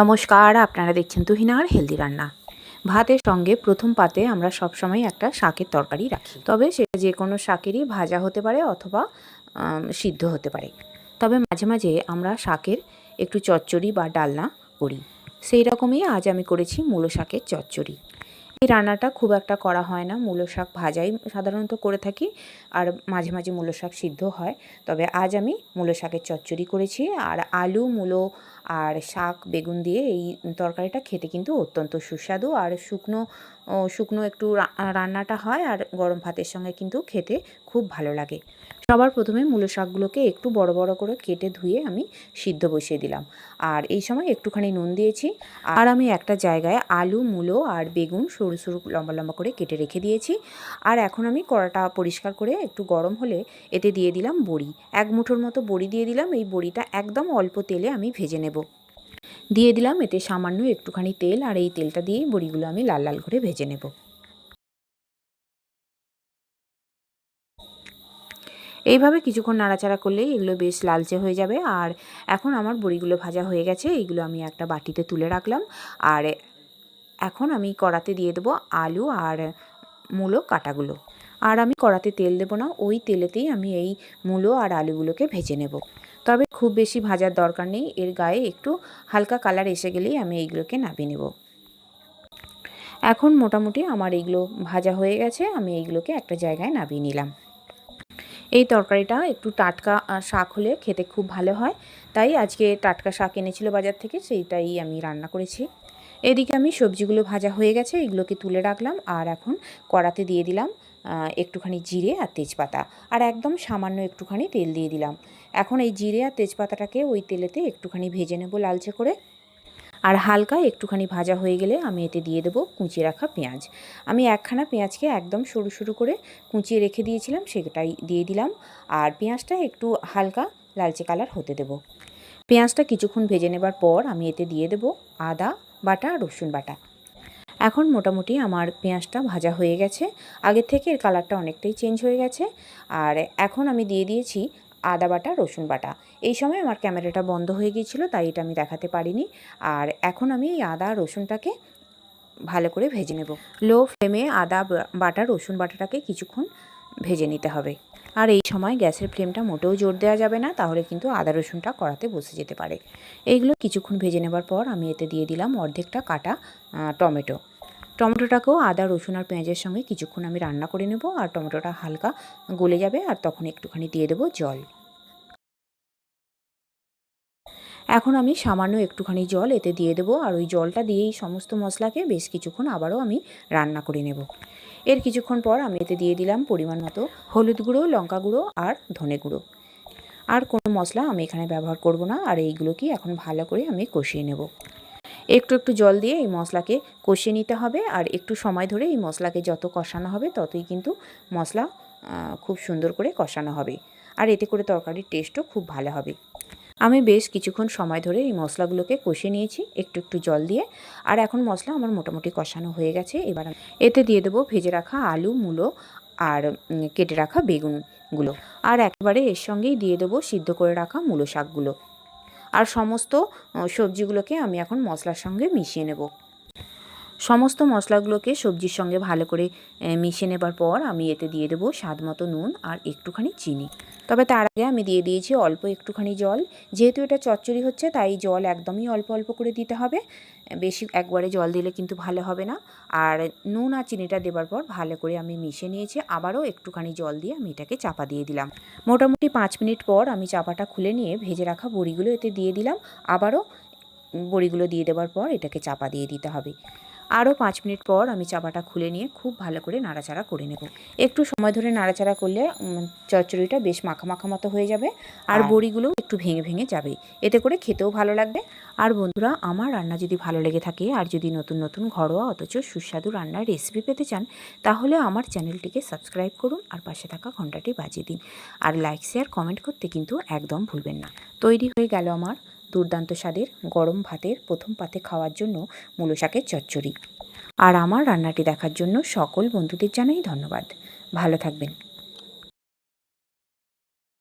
নমস্কার, আপনারা দেখছেন তুহিনার হেলদি রান্না। ভাতের সঙ্গে প্রথম পাতে আমরা সবসময় একটা শাকের তরকারি রাখি। তবে সেটা যে কোনো শাকেরই ভাজা হতে পারে অথবা সিদ্ধ হতে পারে। তবে মাঝে মাঝে আমরা শাকের একটু চচ্চড়ি বা ডালনা করি। সেই রকমই আজ আমি করেছি মূলো শাকের চচ্চড়ি। এই রান্নাটা খুব একটা করা হয় না। মূলো শাক ভাজাই সাধারণত করে থাকি আর মাঝে মাঝে মূলো শাক সিদ্ধ হয়। তবে আজ আমি মূলো শাকের চচ্চড়ি করেছি আর আলু, মূলো আর শাক, বেগুন দিয়ে এই তরকারিটা খেতে কিন্তু অত্যন্ত সুস্বাদু। আর শুকনো শুকনো একটু রান্নাটা হয় আর গরম ভাতের সঙ্গে কিন্তু খেতে খুব ভালো লাগে। সবার প্রথমে মূলো শাকগুলোকে একটু বড় বড় করে কেটে ধুয়ে আমি সিদ্ধ বসিয়ে দিলাম। আর এই সময় একটুখানি নুন দিয়েছি। আর আমি একটা জায়গায় আলু, মূলো আর বেগুন সরু সরু লম্বা লম্বা করে কেটে রেখে দিয়েছি। আর এখন আমি কড়াটা পরিষ্কার করে একটু গরম হলে এতে দিয়ে দিলাম বড়ি। এক মুঠোর মতো বড়ি দিয়ে দিলাম। এই বড়িটা একদম অল্প তেলে আমি ভেজে নেব। দিয়ে দিলাম, এতে সামান্য একটুখানি তেল, আর এই তেলটা দিয়ে বড়িগুলো আমি লাল লাল করে ভেজে নেব। এইভাবে কিছুক্ষণ নাড়াচাড়া করলেই এগুলো বেশ লালচে হয়ে যাবে। আর এখন আমার বড়িগুলো ভাজা হয়ে গেছে, এইগুলো আমি একটা বাটিতে তুলে রাখলাম। আর এখন আমি কড়াতে দিয়ে দেবো আলু আর মূলো কাটাগুলো। আর আমি কড়াতে তেল দেবো না, ওই তেলেতেই আমি এই মূলো আর আলুগুলোকে ভেজে নেব। তবে খুব বেশি ভাজার দরকার নেই। এর গায়ে একটু হালকা কালার এসে গেলেই আমি এইগুলোকে নামিয়ে নেব। এখন মোটামুটি আমার এইগুলো ভাজা হয়ে গেছে, আমি এইগুলোকে একটা জায়গায় নামিয়ে নিলাম। এই তরকারিটা একটু টাটকা শাক হলে খেতে খুব ভালো হয়। তাই আজকে টাটকা শাক এনেছিল বাজার থেকে, সেইটাই আমি রান্না করেছি। এদিকে আমি সবজিগুলো ভাজা হয়ে গেছে, এগুলোকে তুলে রাখলাম আর এখন কড়াতে দিয়ে দিলাম একটুখানি জিরে আর তেজপাতা। আর একদম সামান্য একটুখানি তেল দিয়ে দিলাম। এখন এই জিরে আর তেজপাতাটাকে ওই তেলেতে একটুখানি ভেজে নেব লালচে করে। আর হালকা একটুখানি ভাজা হয়ে গেলে আমি এতে দিয়ে দেবো কুচিয়ে রাখা পেঁয়াজ। আমি একখানা পেঁয়াজকে একদম সরু সরু করে কুঁচিয়ে রেখে দিয়েছিলাম, সেটাই দিয়ে দিলাম। আর পেঁয়াজটা একটু হালকা লালচে কালার হতে দেব। পেঁয়াজটা কিছুক্ষণ ভেজে নেবার পর আমি এতে দিয়ে দেবো আদা বাটা, রসুন বাটা। এখন মোটামুটি আমার পেঁয়াজটা ভাজা হয়ে গেছে। আগের থেকে এর কালারটা অনেকটাই চেঞ্জ হয়ে গেছে। আর এখন আমি দিয়ে দিয়েছি আদা বাটা, রসুন বাটা। এই সময় আমার ক্যামেরাটা বন্ধ হয়ে গিয়েছিল, তাই এটা আমি দেখাতে পারিনি। আর এখন আমি এই আদা, রসুনটাকে ভালো করে ভেজে নেব। লো ফ্লেমে আদা বাটা, রসুন বাটাটাকে কিছুক্ষণ ভেজে নিতে হবে। আর এই সময় গ্যাসের ফ্লেমটা মোটেও জোর দেওয়া যাবে না, তাহলে কিন্তু আদা রসুনটা কড়াতে বসে যেতে পারে। এইগুলো কিছুক্ষণ ভেজে নেবার পর আমি এতে দিয়ে দিলাম অর্ধেকটা কাটা টমেটো। টমেটোটাকেও আদা, রসুন আর পেঁয়াজের সঙ্গে কিছুক্ষণ আমি রান্না করে নেব আর টমেটোটা হালকা গলে যাবে আর তখন একটুখানি দিয়ে দেবো জল। এখন আমি সামান্য একটুখানি জল এতে দিয়ে দেবো আর ওই জলটা দিয়েই সমস্ত মশলাকে বেশ কিছুক্ষণ আবারও আমি রান্না করে নেব। এর কিছুক্ষণ পর আমি এতে দিয়ে দিলাম পরিমাণ মতো হলুদ গুঁড়ো, লঙ্কা গুঁড়ো আর ধনে গুঁড়ো। আর কোনো মশলা আমি এখানে ব্যবহার করব না, আর এইগুলোকে এখন ভালো করে আমি কষিয়ে নেব। একটু একটু জল দিয়ে এই মশলাকে কষিয়ে নিতে হবে, আর একটু সময় ধরে এই মশলাকে যত কষানো হবে ততই কিন্তু মশলা খুব সুন্দর করে কষানো হবে। আর এতে করে তরকারির টেস্টও খুব ভালো হবে। আমি বেশ কিছুক্ষণ সময় ধরে এই মশলাগুলোকে কষিয়ে নিয়েছি, একটু একটু জল দিয়ে। আর এখন মশলা আমার মোটামুটি কষানো হয়ে গেছে। এবার এতে দিয়ে দেবো ভেজে রাখা আলু, মূলো আর কেটে রাখা বেগুনগুলো। আর একবারে এর সঙ্গেই দিয়ে দেবো সিদ্ধ করে রাখা মূলো শাকগুলো। আর সমস্ত সবজিগুলোকে আমি এখন মশলার সঙ্গে মিশিয়ে নেব। সমস্ত মশলাগুলোকে সবজির সঙ্গে ভালো করে মিশিয়ে নেবার পর আমি এতে দিয়ে দেবো স্বাদ মতো নুন আর একটুখানি চিনি। তবে তার আগে আমি দিয়ে দিয়েছি অল্প একটুখানি জল। যেহেতু এটা চচ্চড়ি হচ্ছে, তাই জল একদমই অল্প অল্প করে দিতে হবে। বেশি একবারে জল দিলে কিন্তু ভালো হবে না। আর নুন আর চিনিটা দেবার পর ভালো করে আমি মিশিয়ে নিয়েছি। আবারও একটুখানি জল দিয়ে আমি এটাকে চাপা দিয়ে দিলাম। মোটামুটি পাঁচ মিনিট পর আমি চাপাটা খুলে নিয়ে ভেজে রাখা বড়িগুলো এতে দিয়ে দিলাম। আবারও বড়িগুলো দিয়ে দেওয়ার পর এটাকে চাপা দিয়ে দিতে হবে। আরও পাঁচ মিনিট পর আমি চাপাটা খুলে নিয়ে খুব ভালো করে নাড়াচাড়া করে নেব। একটু সময় ধরে নাড়াচাড়া করলে চচ্চড়িটা বেশ মাখা মাখা মতো হয়ে যাবে আর আর- বড়িগুলো একটু ভেঙে ভেঙে যাবে। এতে করে খেতেও ভালো লাগবে। আর বন্ধুরা আমার রান্না যদি ভালো লেগে থাকে আর যদি নতুন নতুন ঘরোয়া অথচ সুস্বাদু রান্নার রেসিপি পেতে চান তাহলে আমার চ্যানেলটিকে সাবস্ক্রাইব করুন আর পাশে থাকা ঘন্টাটি বাজিয়ে দিন। আর লাইক শেয়ার কমেন্ট করতে কিন্তু একদম ভুলবেন না। তৈরি হয়ে গেল আমার দুর্দান্ত স্বাদের গরম ভাতের প্রথম পাতে খাওয়ার জন্য মূলো শাকের চচ্চড়ি। আর আমার রান্নাটি দেখার জন্য সকল বন্ধুদের জানাই ধন্যবাদ। ভালো থাকবেন।